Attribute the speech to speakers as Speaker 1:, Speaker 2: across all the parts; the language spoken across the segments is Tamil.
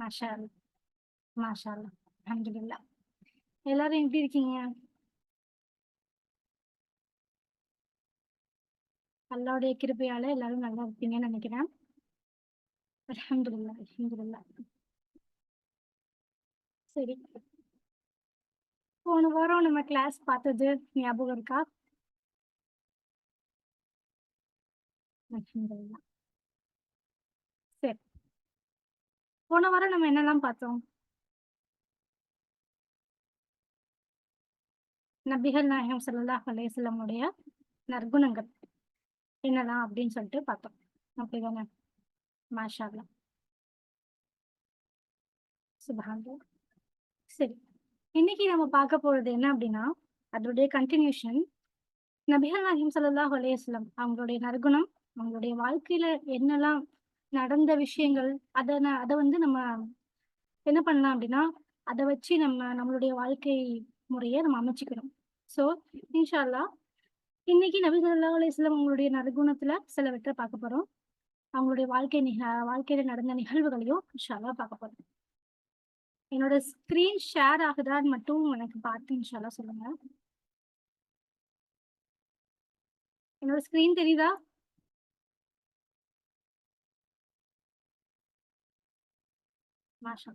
Speaker 1: மாஷா மாஷா அல்லாஹ். எல்லாரும் எப்படி இருக்கீங்க? அல்லாவுடைய கிருபையால எல்லாரும் நல்லா இருப்பீங்கன்னு நினைக்கிறேன். அலமதுல்லா அலமதுல்லா சரி. போன வாரம் நம்ம கிளாஸ் பார்த்தது ஞாபகம் இருக்கா? அலமதுல்லா சரி. போன வாரம் நம்ம என்னலாம் பார்த்தோம்? நபிகள் நாயகம் சல்லாஹ் அலைஹி நற்குணங்கள் என்னலாம் அப்படின்னு சொல்லிட்டு பார்த்தோம். அப்படிதானே? மாஷாலா சுபாங்க சரி. இன்னைக்கு நம்ம பார்க்க போறது என்ன அப்படின்னா, அதோடைய கன்டினியூஷன் நபிகள் நாயகம் சல்லாஹ் அலைஹி அவங்களுடைய நற்குணம், அவங்களுடைய வாழ்க்கையில என்னெல்லாம் நடந்த விஷயங்கள், அதை அதை வந்து நம்ம என்ன பண்ணலாம் அப்படின்னா, அதை வச்சு நம்ம நம்மளுடைய வாழ்க்கை முறையை நம்ம அமைச்சுக்கணும். ஸோ, இன்ஷால்லா இன்னைக்கு நபி ஸல்லல்லாஹு அவங்களுடைய நறுகுணத்துல சிலவற்றை பார்க்க போறோம். அவங்களுடைய வாழ்க்கை நிக வாழ்க்கையில நடந்த நிகழ்வுகளையும் இன்ஷால்லா பார்க்க போறோம். என்னோட ஸ்க்ரீன் ஷேர் ஆகுதான்னு மட்டும் எனக்கு பார்த்து இன்ஷால்லா சொல்லுங்க. என்னோட ஸ்க்ரீன் தெரியுதா? மாஷா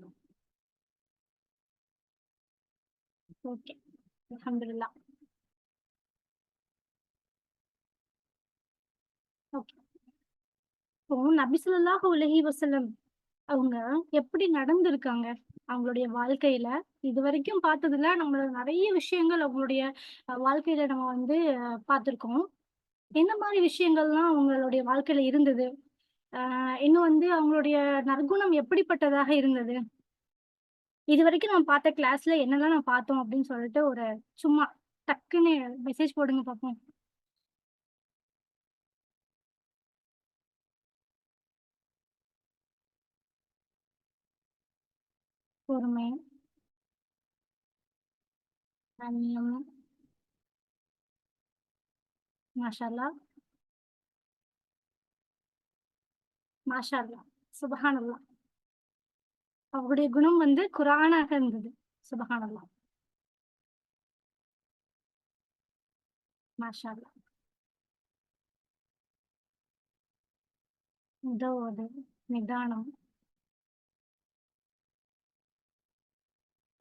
Speaker 1: ஓகே. அல்ஹம்துலில்லாஹ். ஓகே. இப்போ நபிசுல்லாஹ் உலகி வசலம் அவங்க எப்படி நடந்திருக்காங்க? அவங்களுடைய வாழ்க்கையில இது வரைக்கும் பார்த்ததுல நம்மளோட நிறைய விஷயங்கள் அவங்களுடைய வாழ்க்கையில நம்ம வந்து பார்த்துருக்கோம். என்ன மாதிரி விஷயங்கள்லாம் அவங்களுடைய வாழ்க்கையில இருந்தது? இன்னும் வந்து அவங்களுடைய நற்குணம் எப்படிப்பட்டதாக இருந்தது? இது வரைக்கும் நம்ம பார்த்த கிளாஸ்ல என்னெல்லாம் நம்ம பார்த்தோம் அப்படின்னு சொல்லிட்டு ஒரு சும்மா டக்குன்னு மெசேஜ் போடுங்க பார்ப்போம். பொறுமை. கண்ணியம். மசாலா மாஷா அல்லாஹ். அவருடைய குணம் வந்து குரானாக இருந்தது. சுப்ஹானல்லாஹ். மாஷா அல்லாஹ். உதவுவது, நிதானம்.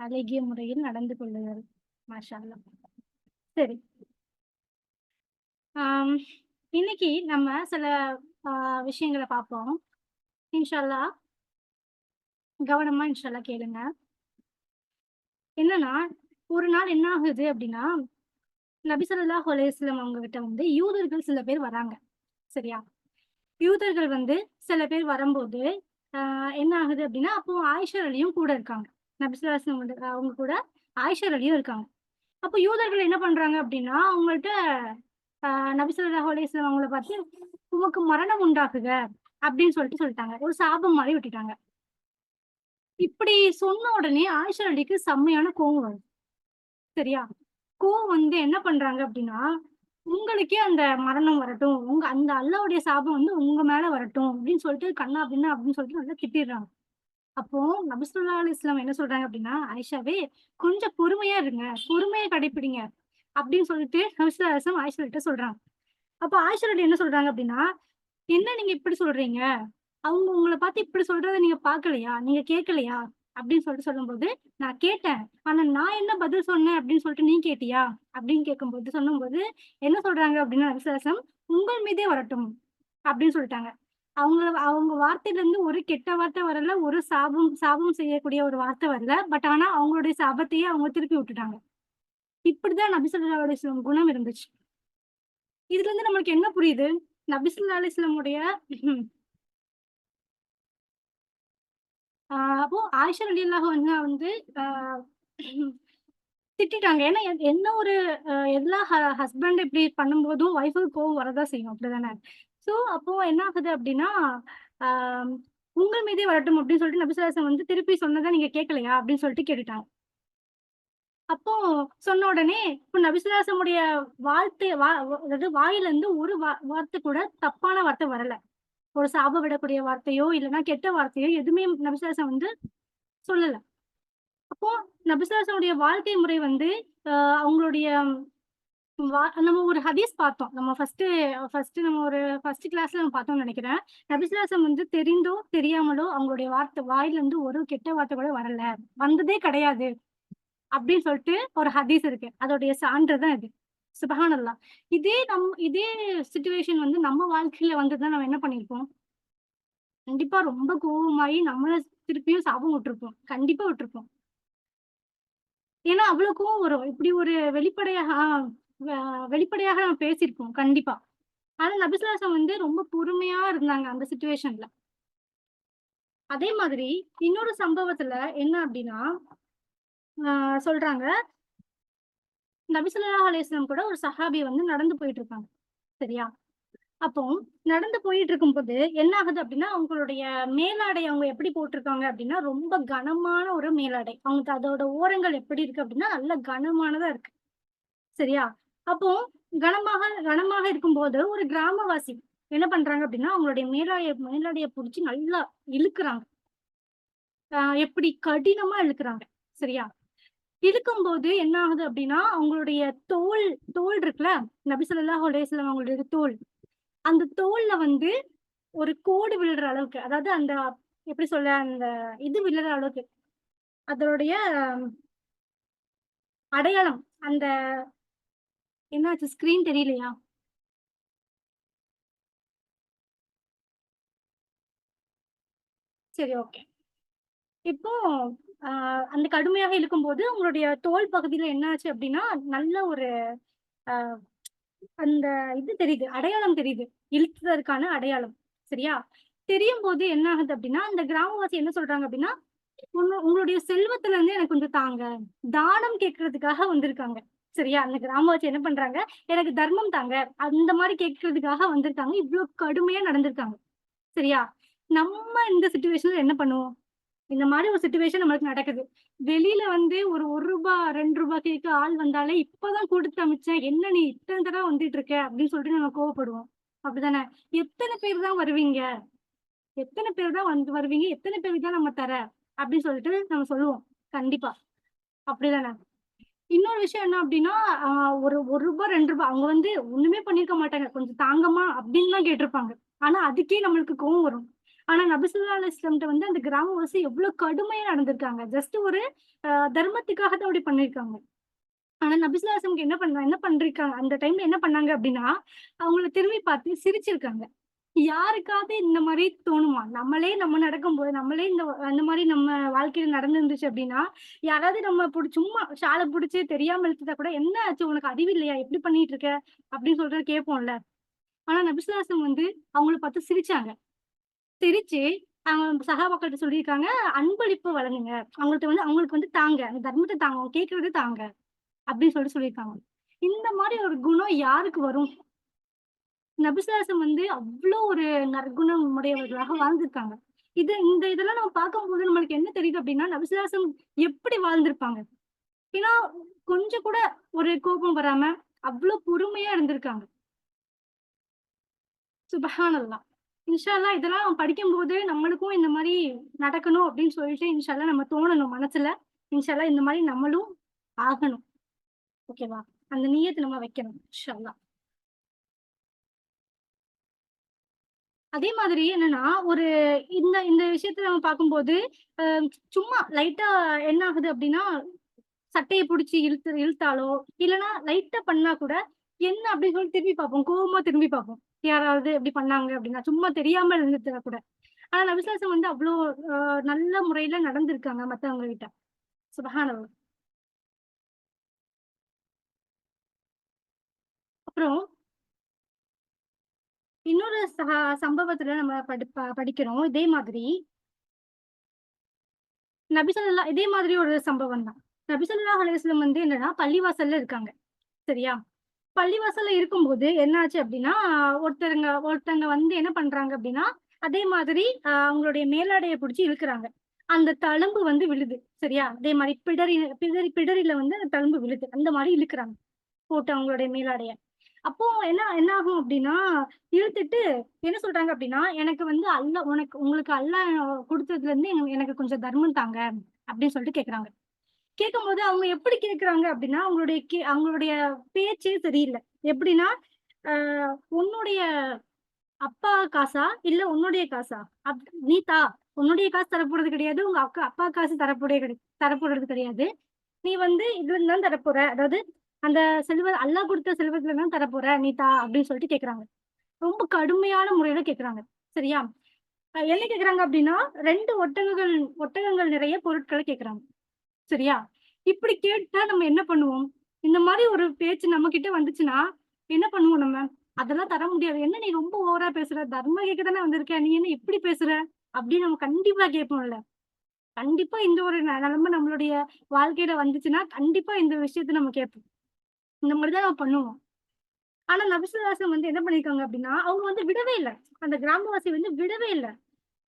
Speaker 1: அழகிய முறையில் நடந்து கொள்ளுதல். மாஷா சரி. ஆஹ் இன்னைக்கு நம்ம சில விஷயங்கள பார்ப்போம். இன்ஷா அல்லாஹ். கவனமா இன்ஷால்லா கேளுங்க. என்னன்னா, ஒரு நாள் என்ன ஆகுது அப்படின்னா, நபிசல்லா ஹொலேஸ்லம் அவங்க கிட்ட வந்து யூதர்கள் சில பேர் வராங்க. சரியா? யூதர்கள் வந்து சில பேர் வரும்போது, என்ன ஆகுது அப்படின்னா, அப்போ ஆயிஷர் ரலியும் கூட இருக்காங்க. நபிசுல்லாஸ்லம் வந்து அவங்க கூட ஆயிஷா ரலியும் இருக்காங்க. அப்போ யூதர்கள் என்ன பண்றாங்க அப்படின்னா, அவங்கள்ட்ட நபிசுல்லா ஹொலேஸ்லம் அவங்கள பார்த்து, "உமக்கு மரணம் உண்டாகுக" அப்படின்னு சொல்லிட்டு சொல்லிட்டாங்க. ஒரு சாபம் மாதிரி விட்டுட்டாங்க. இப்படி சொன்ன உடனே ஆயிஷா ரலிக்கு செம்மையான கோவம் வருது. சரியா? கோவம் வந்து என்ன பண்றாங்க அப்படின்னா, "உங்களுக்கே அந்த மரணம் வரட்டும். உங்க அந்த அல்லாவுடைய சாபம் வந்து உங்க மேல வரட்டும்" அப்படின்னு சொல்லிட்டு கண்ணா பின்னா அப்படின்னு சொல்லிட்டு நல்லா திட்டிடுறாங்க. அப்போ நபிசுல்லா அலி இஸ்லாம் என்ன சொல்றாங்க அப்படின்னா, "ஆயிஷாவே கொஞ்சம் பொறுமையா இருங்க. பொறுமையை கடைப்பிடிங்க" அப்படின்னு சொல்லிட்டு நபிசுல்லா அலிஸ்லாம் ஆயிஷா கிட்ட சொல்றாங்க. அப்போ ஆயிஷா என்ன சொல்றாங்க அப்படின்னா, "என்ன நீங்க இப்படி சொல்றீங்க? அவங்க உங்களை பார்த்து இப்படி சொல்றத நீங்க பார்க்கலையா? நீங்க கேட்கலையா?" அப்படின்னு சொல்லிட்டு சொல்லும்போது, "நான் கேட்டேன். ஆனா நான் என்ன பதில் சொன்னேன் அப்படின்னு சொல்லிட்டு நீ கேட்டியா?" அப்படின்னு கேட்கும்போது சொல்லும்போது என்ன சொல்றாங்க அப்படின்னா விசுவாசம் "உங்கள் மீதே வரட்டும்" அப்படின்னு சொல்லிட்டாங்க. அவங்க அவங்க வார்த்தையில இருந்து ஒரு கெட்ட வார்த்தை வரல. ஒரு சாபம் சாபம் செய்யக்கூடிய ஒரு வார்த்தை வரல. பட் ஆனா அவங்களுடைய சாபத்தையே அவங்க திருப்பி விட்டுட்டாங்க. இப்படிதான் நபிசல்லாவுடைய குணம் இருந்துச்சு. இதுல இருந்து நம்மளுக்கு என்ன புரியுது? நபி அலிஸ்லமுடைய அப்போ ஆயிஷா அலி அல்லாஹ் வந்து அ திட்டிட்டாங்க. ஏன்னா என்ன ஒரு எல்லா ஹ ஹஸ்பண்ட் இப்படி பண்ணும்போதும் ஒய்ஃபுக்கு கோவம் வரதான் செய்யும். அப்படிதானே? ஸோ அப்போ என்ன ஆகுது அப்படின்னா, "உங்கள் மீதே வரட்டும்" அப்படின்னு சொல்லிட்டு நபி வந்து திருப்பி சொன்னதை நீங்க கேட்கலையா? அப்படின்னு சொல்லிட்டு கேட்டுட்டாங்க. அப்போ சொன்ன உடனே இப்போ நபி வாழ்த்து வா அதாவது வாயில இருந்து ஒரு வா வார்த்தை கூட தப்பான வார்த்தை வரல. ஒரு சாபம் விடக்கூடிய வார்த்தையோ, இல்லன்னா கெட்ட வார்த்தையோ எதுவுமே நபி வந்து சொல்லல. அப்போ நபிசுல்லாசனுடைய வாழ்க்கை முறை வந்து ஆஹ் அவங்களுடைய நம்ம ஒரு ஹதீஸ் பார்த்தோம். நம்ம ஃபர்ஸ்ட் ஃபர்ஸ்ட் நம்ம ஒரு ஃபர்ஸ்ட் கிளாஸ்ல நம்ம பார்த்தோம்னு நினைக்கிறேன். நபிசுல்லாசம் வந்து தெரிந்தோ தெரியாமலோ அவங்களுடைய வார்த்தை வாயில இருந்து ஒரு கெட்ட வார்த்தை கூட வரல. வந்ததே கிடையாது. அப்படின்னு சொல்லிட்டு ஒரு ஹதீஸ் இருக்கு. அதோடைய சான்று தான் இது. சுபஹானல்லாஹ் இதே நம் இதே சுச்சுவேஷன் வந்து நம்ம வாழ்க்கையில வந்துதான் நம்ம என்ன பண்ணிருப்போம் கண்டிப்பா ரொம்ப கோவமாயி நம்மள திருப்பியும் சாபம் விட்டுருப்போம். கண்டிப்பா விட்டுருப்போம். ஏன்னா அவ்வளவு கோவம் வரும். இப்படி ஒரு வெளிப்படையாக வெளிப்படையாக நம்ம பேசியிருப்போம். கண்டிப்பா. ஆனா நபிசுலாசம் வந்து ரொம்ப பொறுமையா இருந்தாங்க அந்த சுச்சுவேஷன்ல அதே மாதிரி இன்னொரு சம்பவத்துல என்ன அப்படின்னா சொல்றாங்க. நபிசுல்லா அலிஸ்லாம் கூட ஒரு சஹாபி வந்து நடந்து போயிட்டு இருக்காங்க சரியா? அப்போ நடந்து போயிட்டு இருக்கும்போது என்ன ஆகுது அப்படின்னா அவங்களுடைய மேலாடை அவங்க எப்படி போட்டிருக்காங்க அப்படின்னா ரொம்ப கனமான ஒரு மேலாடை. அவங்க அதோட ஓரங்கள் எப்படி இருக்கு அப்படின்னா நல்ல கனமானதா இருக்கு. சரியா? அப்போ கனமாக கனமாக இருக்கும்போது ஒரு கிராமவாசி என்ன பண்றாங்க அப்படின்னா அவங்களுடைய மேலாடைய மேலாடைய புடிச்சு நல்லா இழுக்குறாங்க. ஆஹ் எப்படி கடினமா இழுக்கிறாங்க. சரியா? இழுக்கும்போது என்ன ஆகுது அப்படின்னா அவங்களுடைய தோல் தோல் இருக்குல்ல நபிசல்லா ஹொலேசலம் அவங்களுடைய தோல். அந்த தோல்ல வந்து ஒரு கோடு விழுற அளவுக்கு அதாவது அந்த எப்படி சொல்ல அந்த இது விழுற அளவுக்கு அதனுடைய அடையாளம் அந்த என்னாச்சு ஸ்கிரீன் தெரியலையா? சரி ஓகே இப்போ அந்த கடுமையாக இழுக்கும் போது உங்களுடைய தோல் பகுதியில என்ன ஆச்சு அப்படின்னா நல்ல ஒரு அந்த இது தெரியுது அடையாளம் தெரியுது இழுத்ததற்கான அடையாளம் சரியா? தெரியும் போது என்ன ஆகுது அப்படின்னா அந்த கிராமவாசி என்ன சொல்றாங்க அப்படின்னா உங்களுடைய செல்வத்துல இருந்து எனக்கு கொஞ்சம் தாங்க தானம் கேட்கறதுக்காக வந்திருக்காங்க சரியா? அந்த கிராமவாசி என்ன பண்றாங்க எனக்கு தர்மம் தாங்க அந்த மாதிரி கேட்கறதுக்காக வந்திருக்காங்க இவ்வளவு கடுமையா நடந்திருக்காங்க சரியா? நம்ம இந்த சுச்சுவேஷன்ல என்ன பண்ணுவோம்? இந்த மாதிரி ஒரு சுச்சுவேஷன் நம்மளுக்கு நடக்குது. வெளியில வந்து ஒரு ஒரு ரூபா ரெண்டு ரூபாய் கேட்க ஆள் வந்தாலே இப்பதான் கொடுத்து அமைச்சேன் என்ன நீ இத்தனை தடவை வந்துட்டு இருக்க? அப்படின்னு சொல்லிட்டு நம்ம கோவப்படுவோம். அப்படிதானே எத்தனை பேர் தான் வருவீங்க? எத்தனை பேர் தான் வந்து வருவீங்க? எத்தனை பேருக்கு தான் நம்ம தர? அப்படின்னு சொல்லிட்டு நம்ம சொல்லுவோம். கண்டிப்பா. அப்படிதானே? இன்னொரு விஷயம் என்ன அப்படின்னா ஒரு ஒரு ரூபாய் ரெண்டு ரூபாய் அவங்க வந்து ஒண்ணுமே பண்ணிருக்க மாட்டாங்க. கொஞ்சம் தாங்கம்மா அப்படின்னு தான் கேட்டிருப்பாங்க. ஆனா அதுக்கே நம்மளுக்கு கோவம் வரும். ஆனா நபிசுல்லா அலிஸ்லாம்கிட்ட வந்து அந்த கிராமவாசி எவ்வளவு கடுமையா நடந்திருக்காங்க. ஜஸ்ட் ஒரு தர்மத்துக்காக தான் அப்படி பண்ணிருக்காங்க ஆனா நபிசுல்லாசம்க்கு என்ன பண்ண என்ன பண்றிருக்காங்க அந்த டைம்ல என்ன பண்ணாங்க அப்படின்னா அவங்கள திரும்பி பார்த்து சிரிச்சிருக்காங்க. யாருக்காவது இந்த மாதிரி தோணுமா? நம்மளே நம்ம நடக்கும்போது நம்மளே இந்த அந்த மாதிரி நம்ம வாழ்க்கையில நடந்துருந்துச்சு அப்படின்னா யாராவது நம்ம பிடி சும்மா ஷாலை பிடிச்சி தெரியாம இழுத்துட்டா கூட என்ன ஆச்சு? உனக்கு அறிவு இல்லையா? எப்படி பண்ணிட்டு இருக்க? அப்படின்னு சொல்ற கேட்போம்ல. ஆனா நபிசுலாசம் வந்து அவங்கள பார்த்து சிரிச்சாங்க. சிரிச்சு அவங்க சகாபாக்கள்கிட்ட சொல்லியிருக்காங்க அன்பளிப்பு வழங்குங்க. அவங்கள்ட்ட வந்து அவங்களுக்கு வந்து தாங்க. அந்த தர்மத்தை தாங்க. அவங்க கேட்கறது தாங்க. அப்படின்னு சொல்லிட்டு சொல்லியிருக்காங்க. இந்த மாதிரி ஒரு குணம் யாருக்கு வரும்? நபிசாசம் வந்து அவ்வளோ ஒரு நற்குணம் உடையவர்களாக வாழ்ந்திருக்காங்க. இது இந்த இதெல்லாம் நம்ம பார்க்கும்போது நம்மளுக்கு என்ன தெரியுது அப்படின்னா நபிசுலாசம் எப்படி வாழ்ந்திருப்பாங்க? ஏன்னா கொஞ்சம் கூட ஒரு கோபம் வராம அவ்வளவு பொறுமையா இருந்திருக்காங்க. சுபஹானல்லா. இன்ஷால்லா இதெல்லாம் படிக்கும்போது நம்மளுக்கும் இந்த மாதிரி நடக்கணும் அப்படின்னு சொல்லிட்டு இன்ஷால்லா நம்ம தோணணும் மனசுல. இன்ஷால்லா இந்த மாதிரி நம்மளும் ஆகணும். ஓகேவா? அந்த நீயத்தை நம்ம வைக்கணும் இன்ஷால்லா. அதே மாதிரி என்னன்னா ஒரு இந்த இந்த விஷயத்துல நம்ம பார்க்கும்போது சும்மா லைட்டா என்ன ஆகுது அப்படின்னா சட்டையை பிடிச்சி இழுத்து இழுத்தாலோ இல்லைன்னா லைட்டா பண்ணா கூட என்ன அப்படின்னு சொல்லி திரும்பி பார்ப்போம். கோவமா திரும்பி பார்ப்போம். யாராவது இப்படி பண்ணாங்க அப்படின்னா சும்மா தெரியாம இருந்துட்டு கூட. ஆனா நபிசுலாசம் வந்து அவ்வளோ நல்ல முறையில நடந்திருக்காங்க மத்தவங்க கிட்ட. சுபஹானல்லாஹ் அப்புறம் இன்னொரு ச- சம்பவத்துல நம்ம படி ப- படிக்கிறோம். இதே மாதிரி. நபிசல்லா இதே மாதிரி ஒரு சம்பவம் தான் நபிசல்லா அலுவலம் வந்து என்னன்னா பள்ளிவாசல்ல இருக்காங்க. சரியா? பள்ளிவாசல்ல இருக்கும்போது என்னாச்சு அப்படின்னா ஒருத்தருங்க ஒருத்தங்க வந்து என்ன பண்றாங்க அப்படின்னா அதே மாதிரி அவங்களுடைய மேலாடையை பிடிச்சி இழுக்கிறாங்க. அந்த தழும்பு வந்து விழுது சரியா? அதே மாதிரி பிடரி பிடரி பிடரில வந்து அந்த தழும்பு விழுது அந்த மாதிரி இழுக்கிறாங்க போட்டு அவங்களுடைய மேலாடைய. அப்போ என்ன என்ன ஆகும் அப்படின்னா இழுத்துட்டு என்ன சொல்றாங்க அப்படின்னா எனக்கு வந்து அல்ல உனக்கு உங்களுக்கு அல்ல கொடுத்ததுல இருந்து எனக்கு- எனக்கு கொஞ்சம் தர்மம் தாங்க அப்படின்னு சொல்லிட்டு கேக்குறாங்க. கேட்கும்போது அவங்க எப்படி கேக்குறாங்க அப்படின்னா அவங்களுடைய கே அவங்களுடைய பேச்சே சரியில்லை. எப்படின்னா ஆஹ் உன்னுடைய அப்பா காசா? இல்ல உன்னுடைய காசா? அப் நீ தா உன்னுடைய காசு தரப்போறது கிடையாது உங்க அக்கா அப்பா காசு தரப்போடைய கிடை தரப்போறது கிடையாது. நீ வந்து இதுல இருந்து தான் தரப்போற. அதாவது அந்த செல்வ அல்லாஹ் கொடுத்த செல்வத்துல தான் தரப்போற நீ தா அப்படின்னு சொல்லிட்டு கேக்குறாங்க ரொம்ப கடுமையான முறையில கேக்குறாங்க சரியா? என்ன கேக்குறாங்க அப்படின்னா ரெண்டு ஒட்டகங்கள் ஒட்டகங்கள் நிறைய பொருட்களை கேக்குறாங்க சரியா? இப்படி கேட்டா நம்ம என்ன பண்ணுவோம்? இந்த மாதிரி ஒரு பேச்சு நம்ம கிட்ட வந்துச்சுன்னா என்ன பண்ணுவோம் நம்ம? அதெல்லாம் தர முடியாது. என்ன நீ ரொம்ப ஓவரா பேசுற? தர்ம கேட்க தானே வந்திருக்க. நீ என்ன எப்படி பேசுற? அப்படின்னு நம்ம கண்டிப்பா கேட்போம்ல. கண்டிப்பா இந்த ஒரு ந- நிலைமை நம்மளுடைய வாழ்க்கையில வந்துச்சுன்னா கண்டிப்பா இந்த விஷயத்த நம்ம கேட்போம். இந்த மாதிரிதான் நம்ம பண்ணுவோம். ஆனா நபிசுதாசன் வந்து என்ன பண்ணிருக்காங்க அப்படின்னா அவங்க வந்து விடவே இல்லை. அந்த கிராமவாசி வந்து விடவே இல்லை.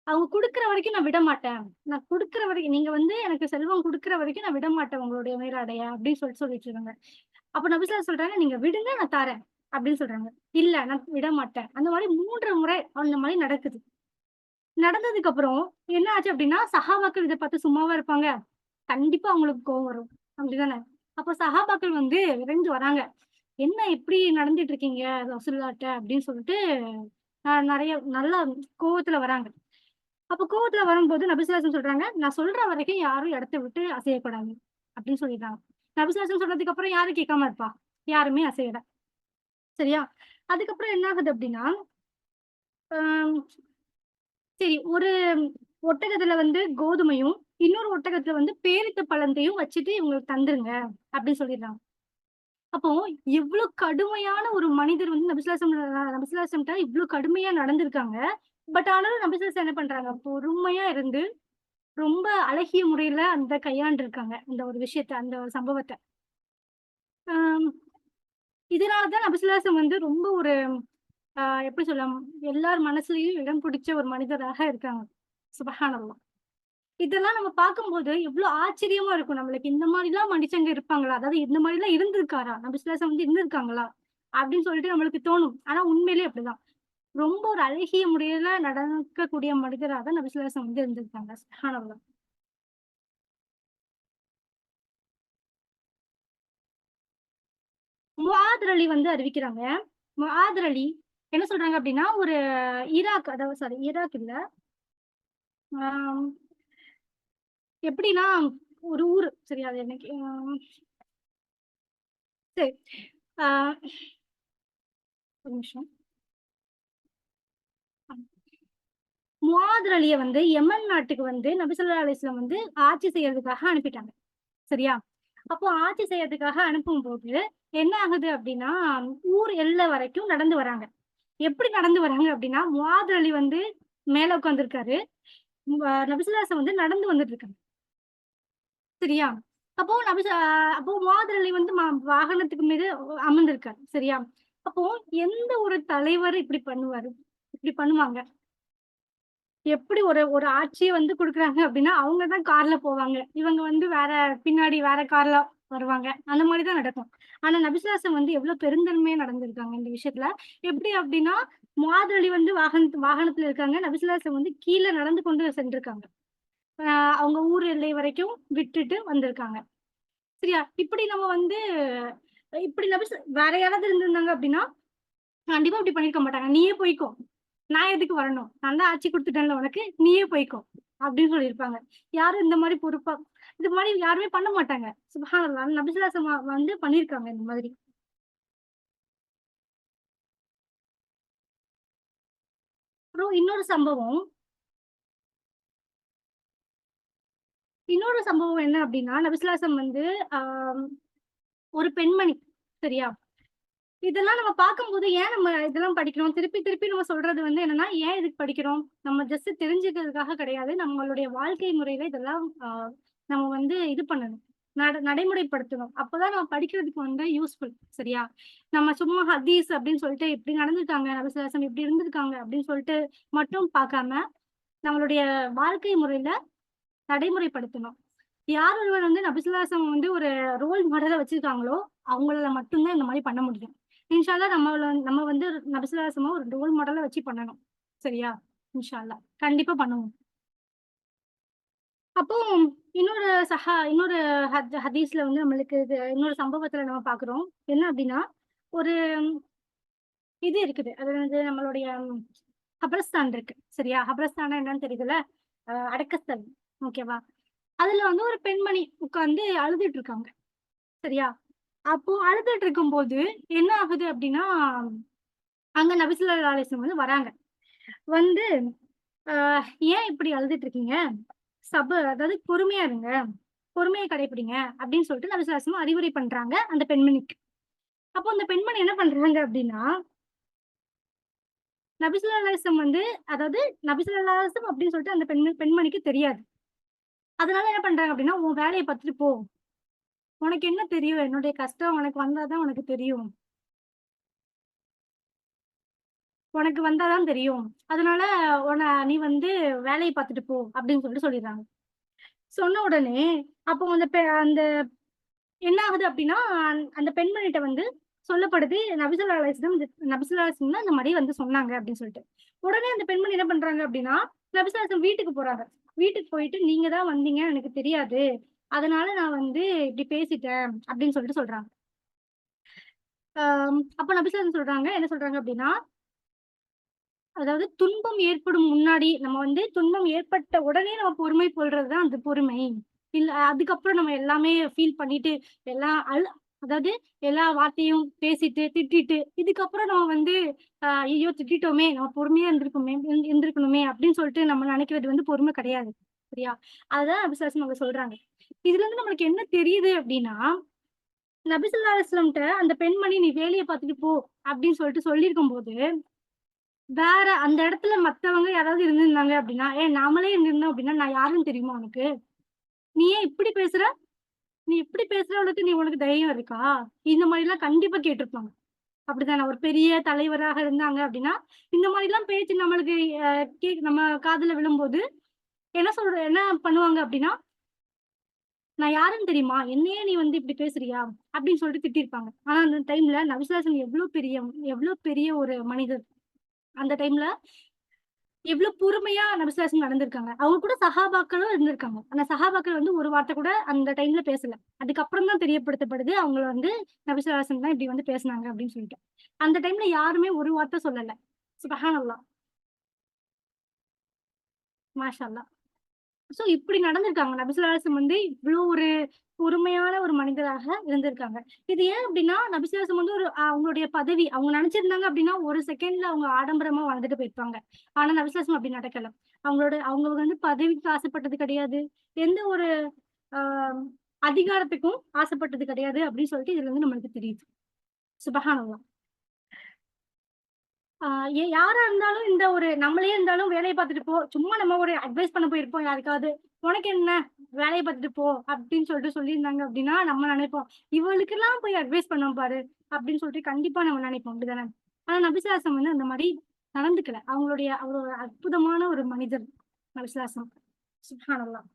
Speaker 1: அவங்க குடுக்கிற வரைக்கும் நான் விட மாட்டேன் நான் குடுக்கிற வரைக்கும் நீங்க வந்து எனக்கு செல்வம் குடுக்கிற வரைக்கும் நான் விட மாட்டேன் உங்களுடைய மேலாடைய அப்படின்னு சொல்லிட்டு சொல்லிட்டு இருக்காங்க அப்ப நபிசா சொல்றாங்க நீங்க விடுங்க நான் தரேன் அப்படின்னு சொல்றாங்க. இல்ல நான் விட மாட்டேன் அந்த மாதிரி மூன்று முறை அந்த மாதிரி நடக்குது. நடந்ததுக்கு அப்புறம் என்ன ஆச்சு அப்படின்னா சகாபாக்கள் இதை பார்த்து சும்மாவா இருப்பாங்க. கண்டிப்பா அவங்களுக்கு கோவம் வரும். அப்படிதானே? அப்ப சகாபாக்கள் வந்து விரைந்து வராங்க. என்ன இப்படி நடந்துட்டு இருக்கீங்க ரசூல்லாட்ட அப்படின்னு சொல்லிட்டு நிறைய நல்ல கோவத்துல வராங்க. அப்ப கோவத்துல வரும்போது நபிசுலாசம் சொல்றாங்க நான் சொல்ற வரைக்கும் யாரும் இடத்த விட்டு அசையக்கூடாது அப்படின்னு சொல்லிடுறாங்க நபிசுலாசம் சொல்றதுக்கு அப்புறம் யாரும் கேட்காம இருப்பா? யாருமே அசையல. சரியா? அதுக்கப்புறம் என்ன ஆகுது அப்படின்னா ஆஹ் சரி ஒரு ஒட்டகத்துல வந்து கோதுமையும் இன்னொரு ஒட்டகத்துல வந்து பேரித்த பழந்தையும் வச்சுட்டு இவங்களுக்கு தந்துருங்க அப்படின்னு சொல்லிடுறாங்க. அப்போ இவ்வளவு கடுமையான ஒரு மனிதர் வந்து நபிசுலாசம் நபிசுலாசம்ட்ட இவ்வளவு கடுமையா நடந்திருக்காங்க. பட் ஆனாலும் நபிசுலாசம் என்ன பண்றாங்க? பொறுமையா இருந்து ரொம்ப அழகிய முறையில அந்த கையாண்டு இருக்காங்க இந்த ஒரு விஷயத்த அந்த ஒரு சம்பவத்தை. ஆஹ் இதனாலதான் நபிசுலாசம் வந்து ரொம்ப ஒரு ஆஹ் எப்படி சொல்லலாம் எல்லார் மனசுலயும் இடம் பிடிச்ச ஒரு மனிதராக இருக்காங்க. சுபஹானல்லாஹ் இதெல்லாம் நம்ம பார்க்கும்போது எவ்வளவு ஆச்சரியமா இருக்கும் நம்மளுக்கு. இந்த மாதிரி எல்லாம் மனுஷங்க இருப்பாங்களா? அதாவது இந்த மாதிரி எல்லாம் இருந்திருக்காரா நபிசுலாசம் வந்து இருந்திருக்காங்களா? அப்படின்னு சொல்லிட்டு நம்மளுக்கு தோணும். ஆனா உண்மையிலேயே அப்படிதான். ரொம்ப ஒரு அழகிய முறையில நடக்கக்கூடிய மனிதராக தான் நபிசுலாசம் வந்து இருந்திருக்காங்க சுபஹானல்லாஹ் முஆத் அலி வந்து அறிவிக்கிறாங்க. முஆத் அலி என்ன சொல்றாங்க அப்படின்னா ஒரு ஈராக் அதாவது சாரி ஈராக் இல்ல. எப்படின்னா ஒரு ஊர் சரியா அது எனக்கு சரி ஆஹ், ஒரு நிமிஷம். முஆத் அலியை வந்து எமன் நாட்டுக்கு வந்து நபிசல்லா அலிஸ்லாம் வந்து ஆட்சி செய்யறதுக்காக அனுப்பிட்டாங்க. சரியா? அப்போ ஆட்சி செய்யறதுக்காக அனுப்பும்போது என்ன ஆகுது அப்படின்னா ஊர் எல்லை வரைக்கும் நடந்து வராங்க. எப்படி நடந்து வராங்க அப்படின்னா முஆத் அலி வந்து மேல உட்காந்துருக்காரு நபிசுல்லாசம் வந்து நடந்து வந்துட்டு இருக்காங்க சரியா? அப்போ நபிச அப்போ முஆத் அலி வந்து வாகனத்துக்கு மீது அமர்ந்திருக்காரு. சரியா? அப்போ எந்த ஒரு தலைவர் இப்படி பண்ணுவாரு? இப்படி பண்ணுவாங்க? எப்படி ஒரு ஒரு ஆட்சியை வந்து கொடுக்குறாங்க அப்படின்னா அவங்க தான் கார்ல போவாங்க. இவங்க வந்து வேற பின்னாடி வேற கார்ல வருவாங்க. அந்த மாதிரி தான் நடக்கும். ஆனா நபிசுலாசம் வந்து எவ்வளவு பெருந்தன்மையா நடந்திருக்காங்க இந்த விஷயத்துல. எப்படி அப்படின்னா மாதளி வந்து வாகன வாகனத்துல இருக்காங்க. நபிசுலாசம் வந்து கீழே நடந்து கொண்டு சென்றிருக்காங்க. அவங்க ஊர் எல்லை வரைக்கும் விட்டுட்டு வந்திருக்காங்க. சரியா? இப்படி நம்ம வந்து இப்படி நபிசு வேற யாராவது இருந்திருந்தாங்க அப்படின்னா கண்டிப்பா இப்படி பண்ணிருக்க மாட்டாங்க. நீயே போய்க்கோ. நான் எதுக்கு வரணும்? நான் தான் ஆட்சி கொடுத்துட்டேன்ல உனக்கு நீயே போய்க்கோ. அப்படின்னு சொல்லியிருப்பாங்க. யாரும் இந்த மாதிரி பொறுப்பா இது மாதிரி யாருமே பண்ண மாட்டாங்க. சுபஹானல்லாஹ் நபிசுலாசம் வந்து பண்ணியிருக்காங்க இந்த மாதிரி. அப்புறம் இன்னொரு சம்பவம். இன்னொரு சம்பவம் என்ன அப்படின்னா நபிசுலாசம் வந்து ஆஹ் ஒரு பெண்மணி சரியா? இதெல்லாம் நம்ம பார்க்கும்போது ஏன் நம்ம இதெல்லாம் படிக்கிறோம்? திருப்பி திருப்பி நம்ம சொல்றது வந்து என்னன்னா ஏன் இதுக்கு படிக்கிறோம்? நம்ம ஜஸ்ட் தெரிஞ்சுக்கிறதுக்காக கிடையாது. நம்மளுடைய வாழ்க்கை முறையில இதெல்லாம் நம்ம வந்து இது பண்ணணும். நட நடைமுறைப்படுத்தணும். அப்பதான் நம்ம படிக்கிறதுக்கு வந்து யூஸ்ஃபுல் சரியா? நம்ம சும்மா ஹதீஸ் அப்படின்னு சொல்லிட்டு இப்படி நடந்துருக்காங்க நபிசுலாசம் இப்படி இருந்திருக்காங்க அப்படின்னு சொல்லிட்டு மட்டும் பார்க்காம நம்மளுடைய வாழ்க்கை முறையில நடைமுறைப்படுத்தணும். யார் ஒருவர் வந்து நபிசுல்லாசம் வந்து ஒரு ரோல் மாடலை வச்சிருக்காங்களோ அவங்களால மட்டும்தான் இந்த மாதிரி பண்ண முடியும். இன்ஷால்லா நம்மள நம்ம வந்து நபிசுலாசமா ஒரு ரோல் மாடலை வச்சு பண்ணணும் சரியா இன்ஷால்லா கண்டிப்பா பண்ணுவோம் அப்போ இன்னொரு சஹா இன்னொரு ஹத் ஹதீஸ்ல வந்து நம்மளுக்கு இது இன்னொரு சம்பவத்துல நம்ம பாக்குறோம் என்ன அப்படின்னா ஒரு இது இருக்குது. அது வந்து நம்மளுடைய ஹபரஸ்தான் இருக்கு. சரியா? ஹபரஸ்தானா என்னன்னு தெரியுதுல அடக்கஸ்தல். ஓகேவா? அதுல வந்து ஒரு பெண்மணி உட்காந்து அழுதுட்டு இருக்காங்க. சரியா? அப்போ அழுதுட்டு இருக்கும்போது என்ன ஆகுது அப்படின்னா அங்க நபி ஸல்லல்லாஹு வந்து வராங்க. வந்து "ஏன் இப்படி அழுதுட்டு இருக்கீங்க? சப அதாவது பொறுமையா இருங்க. பொறுமையை கடைப்பிடிங்க." அப்படின்னு சொல்லிட்டு நபி அறிவுரை பண்றாங்க அந்த பெண்மணிக்கு. அப்போ அந்த பெண்மணி என்ன பண்றாங்க அப்படின்னா நபி வந்து அதாவது நபி அப்படின்னு சொல்லிட்டு அந்த பெண் பெண்மணிக்கு தெரியாது. அதனால என்ன பண்றாங்க அப்படின்னா "உன் வேலையை பார்த்துட்டு போ. உனக்கு என்ன தெரியும்? என்னுடைய கஷ்டம் உனக்கு வந்தாதான் உனக்கு தெரியும்." "உனக்கு வந்தா தான் தெரியும். அதனால உன நீ வந்து வேலையை பார்த்துட்டு போ." அப்படின்னு சொல்லிட்டு சொல்லிடுறாங்க. சொன்ன உடனே, அப்போ அந்த பெ அந்த என்ன ஆகுது அப்படின்னா அந்த பெண்மணிகிட்ட வந்து சொல்லப்படுது, நபி ஸல்லல்லாஹு தான் இந்த மாதிரி வந்து சொன்னாங்க அப்படின்னு சொல்லிட்டு. உடனே அந்த பெண்மணி என்ன பண்றாங்க அப்படின்னா நபி வீட்டுக்கு போறாங்க. வீட்டுக்கு போயிட்டு, "நீங்க தான் வந்தீங்க எனக்கு தெரியாது. அதனால நான் வந்து இப்படி பேசிட்டேன்." அப்படின்னு சொல்லிட்டு சொல்றாங்க. அம் அப்ப நபி சொல்றாங்க, என்ன சொல்றாங்க அப்படின்னா அதாவது துன்பம் ஏற்படும் முன்னாடி, நம்ம வந்து துன்பம் ஏற்பட்ட உடனே நம்ம பொறுமை போல்றதுதான் அந்த பொறுமை. இல்ல அதுக்கப்புறம் நம்ம எல்லாமே ஃபீல் பண்ணிட்டு, எல்லாம் அல் அதாவது எல்லா வார்த்தையும் பேசிட்டு, திட்டிட்டு, இதுக்கப்புறம் நம்ம வந்து ஆஹ் ஐயோ திட்டிட்டோமே! நம்ம பொறுமையா இருந்திருக்குமே இருந்திருக்கணுமே அப்படின்னு சொல்லிட்டு நம்ம நினைக்கிறது வந்து பொறுமை கிடையாது. சரியா? அதுதான் நபி அவங்க சொல்றாங்க. இதுல இருந்து நம்மளுக்கு என்ன தெரியுது அப்படின்னா நபிசுல்லா ஸல்லல்லாஹு அந்த பெண்மணி "நீ வேலையை பார்த்துட்டு போ" அப்படின்னு சொல்லிட்டு சொல்லியிருக்கும்போது, வேற அந்த இடத்துல மத்தவங்க யாராவது இருந்திருந்தாங்க அப்படின்னா ஏன் நாமளே இருந்திருந்தோம் அப்படின்னா நான் யாருன்னு தெரியுமா உனக்கு? நீ ஏன் இப்படி பேசுற? நீ இப்படி பேசுறவளுக்கு நீ உனக்கு தைரியம் இருக்கா?" இந்த மாதிரி எல்லாம் கண்டிப்பா கேட்டிருப்பாங்க. அப்படித்தானே? ஒரு பெரிய தலைவராக இருந்தாங்க அப்படின்னா இந்த மாதிரி எல்லாம் பேச்சு நம்மளுக்கு கே நம்ம காதுல விழும்போது, என்ன சொல்ற என்ன பண்ணுவாங்க அப்படின்னா "நான் யாருன்னு தெரியுமா? என்னையே நீ வந்து இப்படி பேசுறியா?" அப்படின்னு சொல்லிட்டு திட்டியிருப்பாங்க. ஆனா அந்த டைம்ல நவிசாசன் எவ்வளவு பெரிய எவ்வளவு பெரிய ஒரு மனிதர். அந்த டைம்ல எவ்வளவு பொறுமையா நபி நடந்திருக்காங்க. அவங்க கூட சஹாபாக்களும் இருந்திருக்காங்க. ஆனா சஹாபாக்கள் வந்து ஒரு வார்த்தை கூட அந்த டைம்ல பேசல. அதுக்கப்புறம் தான் தெரியப்படுத்தப்படுது, அவங்கள வந்து நவிசராசன் தான் இப்படி வந்து பேசுனாங்க அப்படின்னு சொல்லிட்டு. அந்த டைம்ல யாருமே ஒரு வார்த்தை சொல்லல. சுப்ஹானல்லாஹ். மாஷா சோ இப்படி நடந்திருக்காங்க. நபி வந்து இவ்வளவு ஒரு பொறுமையான ஒரு மனிதராக இருந்திருக்காங்க. இது ஏன் அப்படின்னா நபி வந்து ஒரு அவங்களுடைய பதவி அவங்க நினைச்சிருந்தாங்க அப்படின்னா ஒரு செகண்ட்ல அவங்க ஆடம்பரமா வாழ்ந்துட்டு போயிருப்பாங்க. ஆனா நபி அப்படி நடக்கல. அவங்களோட அவங்க வந்து பதவிக்கு ஆசைப்பட்டது கிடையாது. எந்த ஒரு ஆஹ் அதிகாரத்துக்கும் ஆசைப்பட்டது கிடையாது அப்படின்னு சொல்லிட்டு இதுல இருந்து நம்மளுக்கு தெரியுது. சுப்ஹானல்லாஹ். யாரா இருந்தாலும் இந்த ஒரு நம்மளே இருந்தாலும் வேலையை பார்த்துட்டு போ. சும்மா நம்ம ஒரு அட்வைஸ் பண்ண போயிருப்போம் யாருக்காவது. "உனக்கு என்ன? வேலையை பார்த்துட்டு போ" அப்படின்னு சொல்லிட்டு சொல்லியிருந்தாங்க அப்படின்னா, நம்ம நினைப்போம் "இவளுக்கெல்லாம் போய் அட்வைஸ் பண்ணோம் பாரு" அப்படின்னு சொல்லிட்டு கண்டிப்பா நம்ம நினைப்போம் அப்படிதானே? ஆனா நபி வந்து அந்த மாதிரி நடந்துக்கல. அவங்களுடைய அவ்வளோ ஒரு அற்புதமான ஒரு மனிதர் நபி சுஹானல்லாம்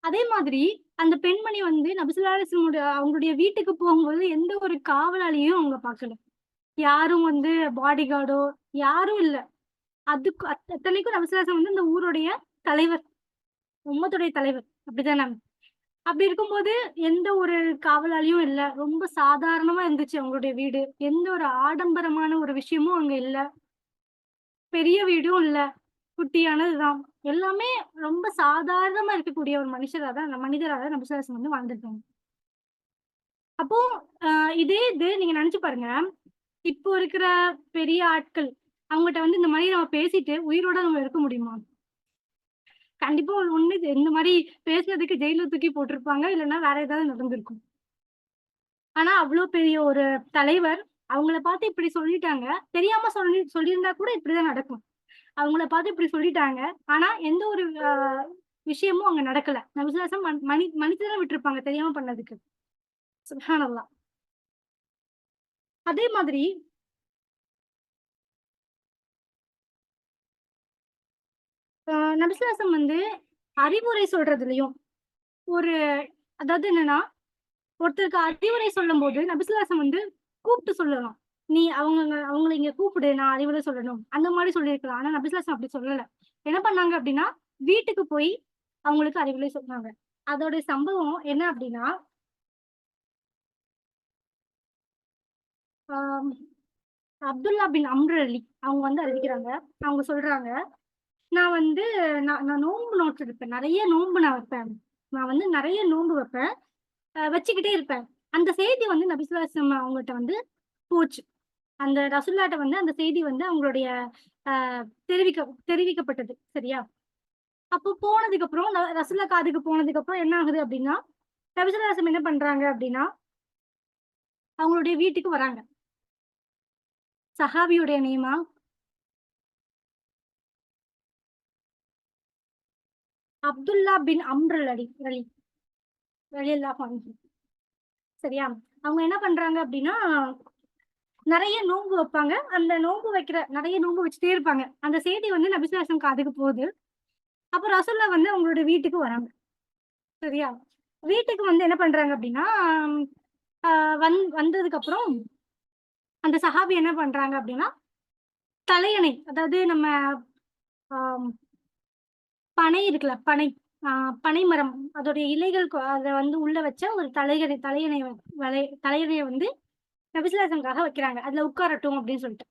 Speaker 1: அதே மாதிரி அந்த பெண்மணி வந்து நபி அவங்களுடைய வீட்டுக்கு போகும்போது எந்த ஒரு காவலாளியும் அவங்க பார்க்கல. யாரும் வந்து பாடி கார்டோ யாரும் இல்லை அதுக்கு அத்தனைக்கும் நபி வந்து அந்த ஊருடைய தலைவர். உம்மத்துடைய தலைவர். அப்படிதானே? அப்படி இருக்கும்போது எந்த ஒரு காவலாளியும் இல்லை ரொம்ப சாதாரணமா இருந்துச்சு அவங்களுடைய வீடு. எந்த ஒரு ஆடம்பரமான ஒரு விஷயமும் அங்க இல்லை பெரிய வீடும் இல்லை குட்டியானதுதான் எல்லாமே ரொம்ப சாதாரணமா இருக்கக்கூடிய ஒரு மனுஷரா தான் மனிதராக தான் நபி வந்து வாழ்ந்துருக்காங்க அப்போ இதே இது நீங்க நினைச்சு பாருங்க. இப்போ இருக்கிற பெரிய ஆட்கள், அவங்ககிட்ட வந்து இந்த மாதிரி நம்ம பேசிட்டு உயிரோட நம்ம இருக்க முடியுமா? கண்டிப்பா ஒண்ணு இந்த மாதிரி பேசுனதுக்கு ஜெயில தூக்கி போட்டிருப்பாங்க இல்லைன்னா வேற ஏதாவது நடந்திருக்கும். ஆனா அவ்வளோ பெரிய ஒரு தலைவர், அவங்கள பார்த்து இப்படி சொல்லிட்டாங்க. தெரியாம சொல்லி சொல்லியிருந்தா கூட இப்படிதான் நடக்கும். அவங்கள பார்த்து இப்படி சொல்லிட்டாங்க. ஆனா எந்த ஒரு விஷயமும் அங்க நடக்கல. நபி மனி மன்னிச்சு விட்டுருப்பாங்க தெரியாம பண்ணதுக்கு. சுப்ஹானல்லாஹ். அதே மாதிரி அ வந்து அறிவுரை சொல்றதுலயும், ஒரு அதாவது என்னன்னா, ஒருத்தருக்கு அறிவுரை சொல்லும்போது போது ஸல்லல்லாஹு வந்து கூப்பிட்டு சொல்லலாம். நீ அவங்க அவங்களை இங்க கூப்பிடு நான் அறிவுரை சொல்லணும். அந்த மாதிரி சொல்லியிருக்கலாம். ஆனா நபிசுலாசன் அப்படி சொல்லல. என்ன பண்ணாங்க அப்படின்னா வீட்டுக்கு போய் அவங்களுக்கு அறிவுரை சொன்னாங்க. அதோட சம்பவம் என்ன அப்படின்னா அப்துல்லா பின் அம்ரு அலி அவங்க வந்து அறிவிக்கிறாங்க. அவங்க சொல்றாங்க நான் வந்து நான் நான் நோன்பு நோட்டு இருப்பேன் நிறைய நோன்பு நான் வைப்பேன். நான் வந்து நிறைய நோன்பு வைப்பேன். வச்சுக்கிட்டே இருப்பேன். அந்த செய்தி வந்து நபிசுலாசம் அவங்கள்ட்ட வந்து போச்சு. அந்த ரசுல்லாட்ட வந்து அந்த செய்தி வந்து அவங்களுடைய ஆஹ் தெரிவிக்க தெரிவிக்கப்பட்டது. சரியா? அப்போ போனதுக்கு அப்புறம் ரசுல்லா காதுக்கு போனதுக்கு அப்புறம் என்ன ஆகுது அப்படின்னா நபிசுல்லாசம் என்ன பண்றாங்க அப்படின்னா அவங்களுடைய வீட்டுக்கு வராங்க. சஹாபியுடைய நேமா அப்துல்லா பின் அம்ருல் அலி அலி ரலியல்லாஹு சரியா? அவங்க என்ன பண்றாங்க அப்படின்னா நிறைய நோன்பு வைப்பாங்க. அந்த நோன்பு வைக்கிற நிறைய நோன்பு வச்சுட்டே இருப்பாங்க. அந்த செய்தி வந்து நபிசுலாசம் காதுக்கு போகுது. அப்போ ரசுல்லா வந்து அவங்களோட வீட்டுக்கு வராங்க. சரியா? வீட்டுக்கு வந்து என்ன பண்றாங்க அப்படின்னா வந் வந்ததுக்கு அப்புறம் அந்த சஹாபி என்ன பண்றாங்க அப்படின்னா தலையணை அதாவது நம்ம பனை இருக்குல்ல பனை பனை மரம் அதோடைய இலைகள் அதை வந்து உள்ள வச்ச ஒரு தலையணை தலையணை வலை தலையணையை வந்து நபிசுலாசம்காக வைக்கிறாங்க. அதுல உட்காரட்டும் அப்படின்னு சொல்லிட்டு.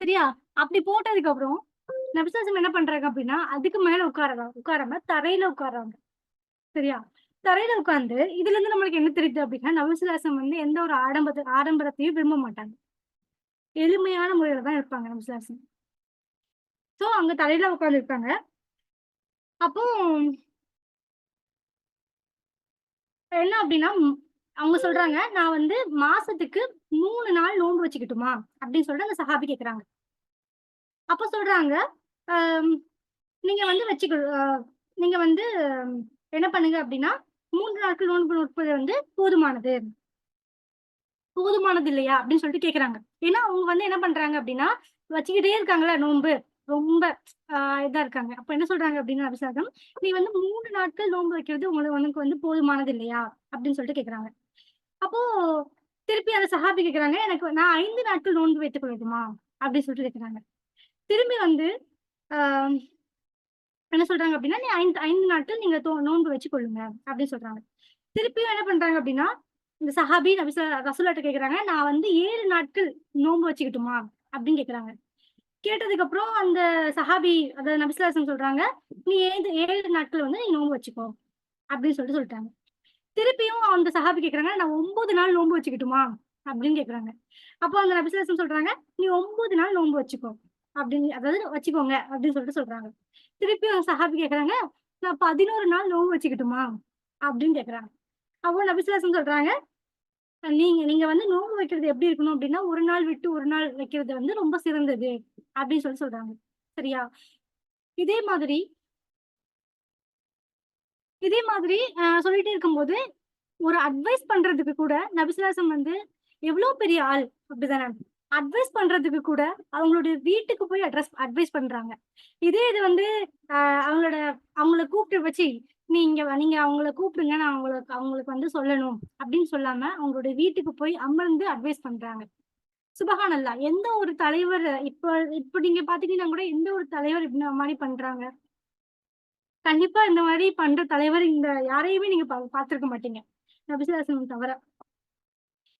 Speaker 1: சரியா? அப்படி போட்டதுக்கு அப்புறம் நபிசுலாசம் என்ன பண்றாங்க அப்படின்னா அதுக்கு மேல உட்காரலாம் உட்காராம தரையில உட்காராங்க சரியா? தரையில உட்கார்ந்து இதுல இருந்து நம்மளுக்கு என்ன தெரியுது அப்படின்னா நபிசுலாசம் வந்து எந்த ஒரு ஆடம்பர ஆடம்பரத்தையும் விரும்ப மாட்டாங்க. எளிமையான முறையில தான் இருப்பாங்க நபிசுலாசம் சோ அங்க தலையில உட்கார்ந்து இருப்பாங்க. அப்போ என்ன அப்படின்னா அவங்க சொல்றாங்க நான் வந்து மாசத்துக்கு மூணு நாள் நோன்பு வச்சுக்கிட்டுமா? அப்படின்னு சொல்லிட்டு அந்த சஹாபி கேக்குறாங்க. அப்ப சொல்றாங்க நீங்க வந்து வச்சுக்க ஆஹ், நீங்க வந்து என்ன பண்ணுங்க அப்படின்னா மூன்று நாட்கள் நோன்பு நோட்பது வந்து போதுமானது. போதுமானது இல்லையா? அப்படின்னு சொல்லிட்டு கேக்குறாங்க. ஏன்னா அவங்க வந்து என்ன பண்றாங்க அப்படின்னா வச்சுக்கிட்டே இருக்காங்களா நோன்பு ரொம்ப ஆஹ் இதா இருக்காங்க. அப்ப என்ன சொல்றாங்க அப்படின்னா அபிஷேகம் நீ வந்து மூணு நாட்கள் நோன்பு வைக்கிறது உங்களுக்கு உனக்கு வந்து போதுமானது இல்லையா? அப்படின்னு சொல்லிட்டு கேக்குறாங்க. அப்போ திருப்பி அந்த சஹாபி கேக்குறாங்க எனக்கு நான் ஐந்து நாட்கள் நோன்பு வைத்துக் கொள்ளட்டுமா அப்படின்னு சொல்லிட்டு கேட்கிறாங்க திரும்பி வந்து ஆஹ் என்ன சொல்றாங்க அப்படின்னா நீ ஐந்து ஐந்து நாட்கள் நீங்க நோன்பு வச்சு கொள்ளுங்க அப்படின்னு சொல்றாங்க. திருப்பியும் என்ன பண்றாங்க அப்படின்னா இந்த சஹாபி நபிசா ரசூலாட்ட கேக்குறாங்க நான் வந்து ஏழு நாட்கள் நோன்பு வச்சுக்கிட்டுமா? அப்படின்னு கேக்குறாங்க. கேட்டதுக்கு அப்புறம் அந்த சஹாபி அந்த நபிசுலாசன் சொல்றாங்க நீ ஏழு ஏழு நாட்கள் வந்து நீ நோன்பு வச்சுக்கோ அப்படின்னு சொல்லிட்டு சொல்லிட்டாங்க. திருப்பியும் அந்த சஹாபி கேக்குறாங்க நான் ஒன்பது நாள் நோன்பு வச்சுக்கிட்டுமா? அப்படின்னு கேக்குறாங்க. அப்போ அந்த நபிசுலாசம் சொல்றாங்க நீ ஒன்பது நாள் நோன்பு வச்சுக்கோ. அப்படின்னு அதாவது வச்சுக்கோங்க அப்படின்னு சொல்லிட்டு சொல்றாங்க. திருப்பியும் அந்த சஹாபி கேக்குறாங்க நான் பதினோரு நாள் நோன்பு வச்சுக்கிட்டுமா? அப்படின்னு கேக்குறாங்க. அப்போ நபிசுலாசம் சொல்றாங்க நீங்க நீங்க வந்து நோன்பு வைக்கிறது எப்படி இருக்கணும் அப்படின்னா ஒரு நாள் விட்டு ஒரு நாள் வைக்கிறது வந்து ரொம்ப சிறந்தது அப்படின்னு சொல்லி சொல்றாங்க. சரியா? இதே மாதிரி இதே மாதிரி சொல்லிட்டே இருக்கும்போது ஒரு அட்வைஸ் பண்றதுக்கு கூட நபிசுலாசம் வந்து எவ்வளவு பெரிய ஆள்? அப்படிதானே. அட்வைஸ் பண்றதுக்கு கூட அவங்களுடைய வீட்டுக்கு போய் அட்ரஸ் அட்வைஸ் பண்றாங்க. இதே இது வந்து அவங்களோட அவங்கள கூப்பிட்டு வச்சு நீங்க நீங்க அவங்கள கூப்பிடுங்க நான் அவங்களுக்கு அவங்களுக்கு வந்து சொல்லணும். அப்படின்னு சொல்லாம அவங்களுடைய வீட்டுக்கு போய் அமர்ந்து அட்வைஸ் பண்றாங்க. சுபகானல்லா எந்த ஒரு தலைவர் இப்ப இப்ப நீங்க பாத்தீங்கன்னா கூட எந்த ஒரு தலைவர் இப்படி மாதிரி பண்றாங்க? கண்டிப்பா இந்த மாதிரி பண்ற தலைவர் இந்த யாரையுமே நீங்க பா- பார்த்திருக்க மாட்டீங்க. நபிசிலாசனம் தவிர.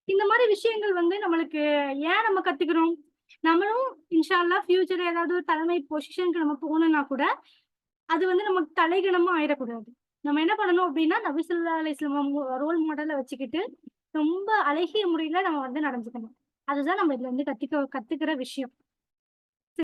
Speaker 1: இந்த மாதிரி விஷயங்கள் வந்து நம்மளுக்கு ஏன் நம்ம கத்துக்கிறோம்? நம்மளும் இன்ஷால்லா ஃபியூச்சர் ஏதாவது ஒரு தலைமை பொசிஷனுக்கு நம்ம போகணும்னா கூட அது வந்து நமக்கு தலைகணமா ஆயிடக்கூடாது. நம்ம என்ன பண்ணணும் அப்படின்னா நபிசுல்லா அலிஸ்லாம் ரோல் மாடலை வச்சுக்கிட்டு ரொம்ப அழகிய முறையில நம்ம வந்து நடந்துக்கணும். அதுதான் நம்ம இதுல இருந்து கத்துக்க கத்துக்கிற விஷயம்.